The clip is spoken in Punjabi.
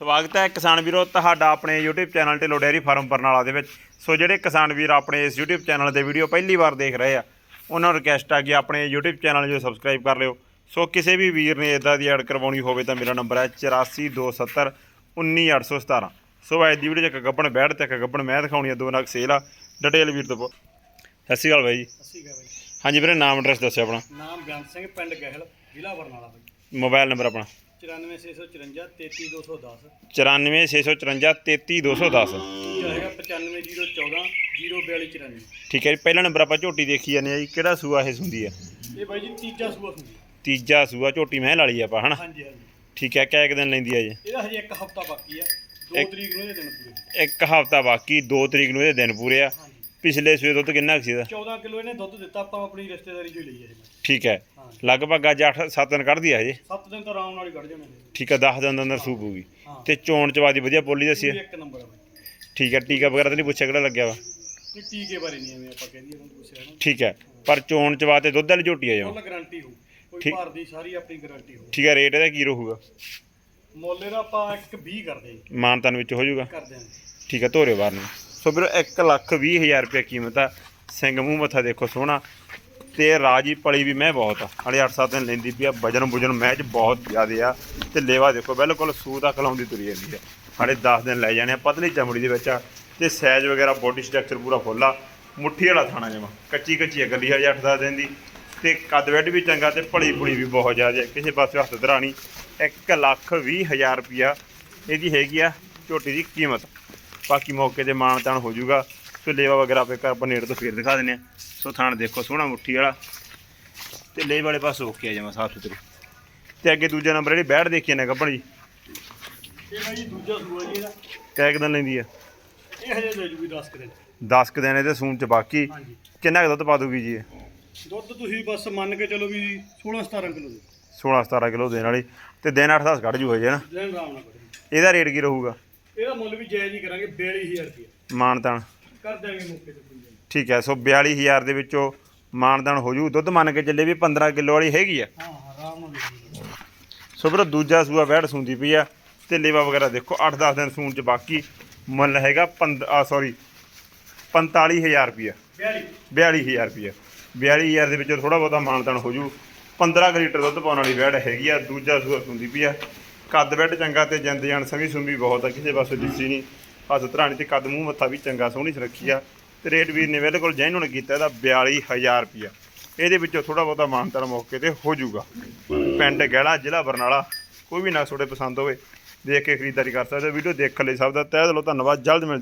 ਸਵਾਗਤ ਹੈ ਕਿਸਾਨ ਵੀਰੋ ਤੁਹਾਡਾ ਆਪਣੇ YouTube channel Dhillon dairy farm Barnala ਦੇ ਵਿੱਚ। ਸੋ ਜਿਹੜੇ ਕਿਸਾਨ ਵੀਰ ਆਪਣੇ ਇਸ YouTube ਚੈਨਲ ਦੇ ਵੀਡੀਓ ਪਹਿਲੀ ਵਾਰ ਦੇਖ ਰਹੇ ਆ ਉਹਨਾਂ ਨੂੰ ਰਿਕਵੈਸਟ ਆ ਕਿ ਆਪਣੇ YouTube ਚੈਨਲ ਨੂੰ ਸਬਸਕ੍ਰਾਈਬ ਕਰ ਲਿਓ। ਸੋ ਕਿਸੇ ਵੀ ਵੀਰ ਨੇ ਇਦਾਂ ਦੀ ਐਡ ਕਰਵਾਉਣੀ ਹੋਵੇ ਤਾਂ ਮੇਰਾ ਨੰਬਰ ਹੈ 8427 19817 ਸੋ ਅੱਜ ਦੀ ਵੀਡੀਓ 'ਚ ਇੱਕ ਗੱਬਣ ਬੈਠ ਤੇ ਇੱਕ ਗੱਬਣ ਮੈਂ ਦਿਖਾਉਣੀ ਆ ਦੋ ਨਗ ਸੇਲ ਆ। ਡਿਟੇਲ ਵੀਰ ਤੋਂ। ਸਤਿ ਸ਼੍ਰੀ ਅਕਾਲ ਬਾਈ ਜੀ। ਸਤਿ ਸ਼੍ਰੀ ਅਕਾਲ ਬਾਈ ਹਾਂਜੀ ਵੀਰੇ ਨਾਮ ਐਡਰੈਸ ਦੱਸਿਓ ਆਪਣਾ। ਨਾਮ ਬੇਅੰਤ ਸਿੰਘ ਪਿੰਡ ਗਹਿਲ ਜ਼ਿਲ੍ਹਾ ਬਰਨਾਲਾ ਬਾਈ ਮੋਬਾਈਲ ਨੰਬਰ ਆਪਣਾ। 94654 33210 94654 33210 ਦੂਜਾ ਹੈਗਾ 95014 04294 ਠੀਕ ਹੈ ਜੀ ਪਹਿਲਾ ਨੰਬਰ ਆਪਾਂ ਝੋਟੀ ਦੇਖੀ ਜਾਂਦੇ ਆ ਜੀ ਕਿਹੜਾ ਸੂਆ ਇਹ ਸੁੰਦੀ ਆ ਇਹ ਬਾਈ ਜੀ ਤੀਜਾ ਸੂਆ ਹੁੰਦੀ ਤੀਜਾ ਸੂਆ ਝੋਟੀ ਮਹਿਲ ਵਾਲੀ ਆ ਆਪਾਂ ਹਨਾ? ਹਾਂਜੀ ਹਾਂਜੀ। ਠੀਕ ਹੈ ਕਿਆ ਇੱਕ ਦਿਨ ਲੈਂਦੀ ਆ ਜੀ? ਇਹਦਾ ਹਜੇ ਇੱਕ ਹਫਤਾ ਬਾਕੀ ਆ 2 ਇੱਕ- ਤਰੀਕ ਨੂੰ ਇਹਦੇ ਦਿਨ ਪੂਰੇ। ਇੱਕ ਹਫਤਾ ਬਾਕੀ 2 ਤਰੀਕ ਨੂੰ ਇਹਦੇ ਦਿਨ ਪੂਰੇ ਆ। ਪਿਛਲੇ ਸੂਏ ਦੁੱਧ ਕਿੰਨਾ ਕੁ ਸੀ ਇਹਦਾ 14 ਕਿਲੋ ਇਹਨੇ ਦੁੱਧ ਦਿੱਤਾ ਆਪਾਂ ਆਪਣੀ ਰਿਸ਼ਤੇਦਾਰੀ ਚੋਂ ਹੀ ਲਈ ਹੈ ਜੀ। ਠੀਕ ਹੈ। ਹਾਂ। ਲਗਭਗ ਅੱਜ 8 7 ਦਿਨ ਕੱਢਦੀ ਆ ਹਜੇ? 7 ਦਿਨ ਤਾਂ ਆਰਾਮ ਨਾਲ ਹੀ ਕੱਢ ਜਾਣੇ ਨੇ। ਠੀਕ ਹੈ 10 ਦਿਨ ਦੇ ਅੰਦਰ ਸੂ ਪੂਗੀ ਹਾਂ। ਤੇ ਚੋਣ ਚਵਾਦੀ ਵਧੀਆ ਬੋਲੀ ਦੱਸੀ ਇਹ ਆ ਇੱਕ ਨੰਬਰ ਆ ਬਾਈ। ਠੀਕ ਹੈ ਟੀਕਾ ਵਗੈਰਾ ਤਾਂ ਨਹੀਂ ਪੁੱਛਿਆ ਕਿਹੜਾ ਲੱਗਿਆ ਵਾ? ਇਹ ਟੀਕੇ ਬਾਰੇ ਨਹੀਂ ਐਵੇਂ ਆਪਾਂ ਕਹਿੰਦੀ ਉਹਨਾਂ ਪੁੱਛਿਆ ਨਾ। ਠੀਕ ਹੈ ਪਰ ਚੋਣ ਚਵਾ ਤੇ ਦੁੱਧ ਵਾਲੀ ਝੋਟੀ ਆ ਫੁੱਲ ਜਾਓ ਗਾਰੰਟੀ ਹੋ ਕੋਈ ਠੀਕ- ਭਾਰ ਦੀ ਸਾਰੀ ਆਪਣੀ ਗਾਰੰਟੀ ਹੋ ਠੀਕ ਹੈ ਰੇਟ ਇਹਦਾ ਕੀ ਰਹੂਗਾ? ਮੁੱਲ ਇਹਦਾ ਆਪਾਂ ਇੱਕ 20 ਕਰਦੇ ਹਾਂ ਮਾਨਤਨ ਵਿੱਚ ਹੋ ਜਾਊਗਾ। ਕਰਦੇ ਹਾਂ ਠੀਕ ਹੈ ਧੋਰੇ ਬਾਰ ਨੂੰ। ਸੋ ਵੀਰੋ 1 ਲੱਖ 20 ਹਜ਼ਾਰ ਰੁਪਏ ਕੀਮਤ ਆ। ਸਿੰਘ ਮੂੰਹ ਮੱਥਾ ਦੇਖੋ ਸੋਹਣਾ। ਤੇ ਰਾਜੀ ਪਲੀ ਵੀ ਮੈਂ ਬਹੁਤ ਆ। ਹਲੇ 8-7 ਦਿਨ ਲੈਂਦੀ ਪਈ ਆ। ਵਜਨ ਬੁਜਨ ਮੈਚ ਬਹੁਤ ਜ਼ਿਆਦੇ ਆ। ਤੇ ਲੇਵਾ ਦੇਖੋ, ਬਿਲਕੁਲ ਸੂ ਤੱਕ ਲਾਉਂਦੀ ਤੁਰੀ ਜਾਂਦੀ ਆ। ਹਲੇ 10 ਦਿਨ ਲੈ ਜਾਣੇ ਆ। ਪਤਲੀ ਚਮੜੀ ਦੇ ਵਿੱਚ ਆ। ਤੇ ਸਾਈਜ਼ ਵਗੈਰਾ ਬੋਡੀ ਸਟਰਕਚਰ ਪੂਰਾ ਫੁੱਲ ਆ। ਮੁੱਠੀ ਵਾਲਾ ਥਾਣਾ ਜਮਾ। ਕੱਚੀ ਕੱਚੀ ਆ, ਗੱਲੀ ਹਜੇ 8-10 ਦਿਨ ਦੀ। ਤੇ ਕੱਦ ਵੈਡ ਵੀ ਚੰਗਾ ਤੇ ਭਲੀ ਭੁਲੀ ਵੀ ਬਹੁਤ ਜ਼ਿਆਦਾ ਹੈ। ਕਿਸੇ ਪਾਸੇ ਹੱਥ ਧਰਾਣੀ। 1 ਲੱਖ 20 ਹਜ਼ਾਰ ਰੁਪਿਆ ਇਹਦੀ ਹੈਗੀ ਆ ਝੋਟੀ ਦੀ ਕੀਮਤ। ਬਾਕੀ ਮੌਕੇ ਤੇ ਮਾਣ ਤਾਣ ਹੋ ਜਾਊਗਾ। ਸੋ ਲੇਵਾ ਵਗੈਰਾ ਆਪੇ ਘਰ ਆਪਾਂ ਨੇੜੇ ਤੋਂ ਫੇਰ ਦਿਖਾ ਦਿੰਦੇ ਆ। ਸੋ ਥਾਣ ਦੇਖੋ ਸੋਹਣਾ ਮੁੱਠੀ ਵਾਲਾ। ਤੇ ਲੇ ਵਾਲੇ ਪਾਸੇ ਓਕੇ ਆ ਜਮਾ ਸਾਫ਼ ਸੁਥਰੀ। ਤੇ ਅੱਗੇ ਦੂਜਾ ਨੰਬਰ ਜਿਹੜੀ ਬੈਠ ਦੇਖੀ ਨੇ ਗੱਭਣ ਜੀ। ਇਹ ਜੀ ਦੂਜਾ ਸੂਆ ਜੀ ਇਹਦਾ। ਕਿਆ ਇੱਕ ਦਿਨ ਲੈਂਦੀ ਆ? ਇਹ ਹਜੇ ਲੈ ਜੂਗੀ 10 ਕਰੇ 10 ਕ ਦਿਨ ਇਹਦੇ ਸੂਣ ਚ ਬਾਕੀ। ਹਾਂਜੀ। ਕਿੰਨਾ ਕੁ ਦੁੱਧ ਪਾ ਦੂਗੀ ਜੀ ਇਹ? ਦੁੱਧ ਤੁਸੀਂ ਬਸ ਮੰਨ ਕੇ ਚਲੋ ਵੀ 16 17 ਕਿਲੋ ਦੇ। 16 17 ਕਿਲੋ ਦੇਣ ਵਾਲੀ। ਤੇ ਦਿਨ 8 10 ਕੱਢ ਜੂ ਹਜੇ ਨਾ। ਲੈਣ ਆਰਾਮ ਨਾਲ ਕਰੋ ਇਹਦਾ ਰੇਟ ਕੀ ਰਹੂਗਾ? ਇਹਦਾ ਮੁੱਲ ਵੀ ਜਾਇਜ਼ ਹੀ ਕਰਾਂਗੇ 42000 ਰੁਪਏ ਤਾਣ ਕਰ ਦਿਆਂਗੇ ਮੌਕੇ ਤੇ ਕੋਈ ਨਹੀਂ। ਠੀਕ ਹੈ ਸੋ 42000 ਦੇ ਵਿੱਚੋਂ ਮਾਨਦਾਨ ਹੋ ਜੂ। ਦੁੱਧ ਮੰਨ ਕੇ ਚੱਲੇ ਵੀ 15 ਕਿਲੋ ਵਾਲੀ ਹੈਗੀ ਆ। ਹਾਂ ਹਾਂ ਆਰਾਮ ਨਾਲ ਲੈ ਜੂਗੀ ਸੋ ਵੀਰੋ ਦੂਜਾ ਸੂਆ ਵੈੜ ਸੁੰਦੀ ਪਈ ਆ। ਤੇ ਲੇਵਾ ਵਗੈਰਾ ਦੇਖੋ 8-10 ਦਿਨ ਸੂਣ ਚ ਬਾਕੀ ਮੁੱਲ ਹੈਗਾ 15 ਆ ਸੌਰੀ 45000 ਰੁਪਿਆ 42 42000 ਰੁਪਿਆ 42000 ਦੇ ਵਿੱਚੋਂ ਥੋੜਾ ਬਹੁਤਾ ਮਾਨਦਾਨ ਹੋ ਜੂ। 15 ਕੁ ਲੀਟਰ ਦੁੱਧ ਪਾਉਣ ਵਾਲੀ ਵੈੜ ਹੈਗੀ ਆ। ਦੂਜਾ ਸੂਆ ਸੁੰਦੀ ਪਈ ਆ। ਕੱਦ ਬੈੱਡ ਚੰਗਾ ਤੇ ਜਿੰਦ ਜਾਨ ਸੰਗੀ ਸੁੰਬੀ ਬਹੁਤ ਆ, ਕਿਸੇ ਪਾਸੇ ਦਿੱਸੀ ਨਹੀਂ। ਹੱਥ ਧਰਾਣੀ ਤੇ ਕੱਦ ਮੂੰਹ ਮੱਥਾ ਵੀ ਚੰਗਾ, ਸੋਹਣੀ ਸੁਰੱਖੀ ਆ। ਤੇ ਰੇਟ ਵੀਰ ਨੇ ਬਿਲਕੁਲ ਜੈਨੂਨ ਕੀਤਾ, ਇਹਦਾ 42000 ਰੁਪਿਆ ਇਹਦੇ ਵਿੱਚੋਂ ਥੋੜਾ ਬਹੁਤਾ ਮਾਨਤਾਨ ਮੌਕੇ ਤੇ ਹੋ ਜਾਊਗਾ। ਪਿੰਡ ਗਹਿਲਾ, ਜ਼ਿਲ੍ਹਾ ਬਰਨਾਲਾ, ਕੋਈ ਵੀ ਨਾ ਤੁਹਾਡੇ ਪਸੰਦ ਹੋਵੇ, ਦੇਖ ਕੇ ਖਰੀਦਦਾਰੀ ਕਰ ਸਕਦੇ ਹੋ। ਵੀਡੀਓ ਦੇਖਣ ਲਈ ਸਭ ਦਾ ਤਹਿ ਦਿਲੋਂ ਧੰਨਵਾਦ, ਜਲਦ ਮਿਲ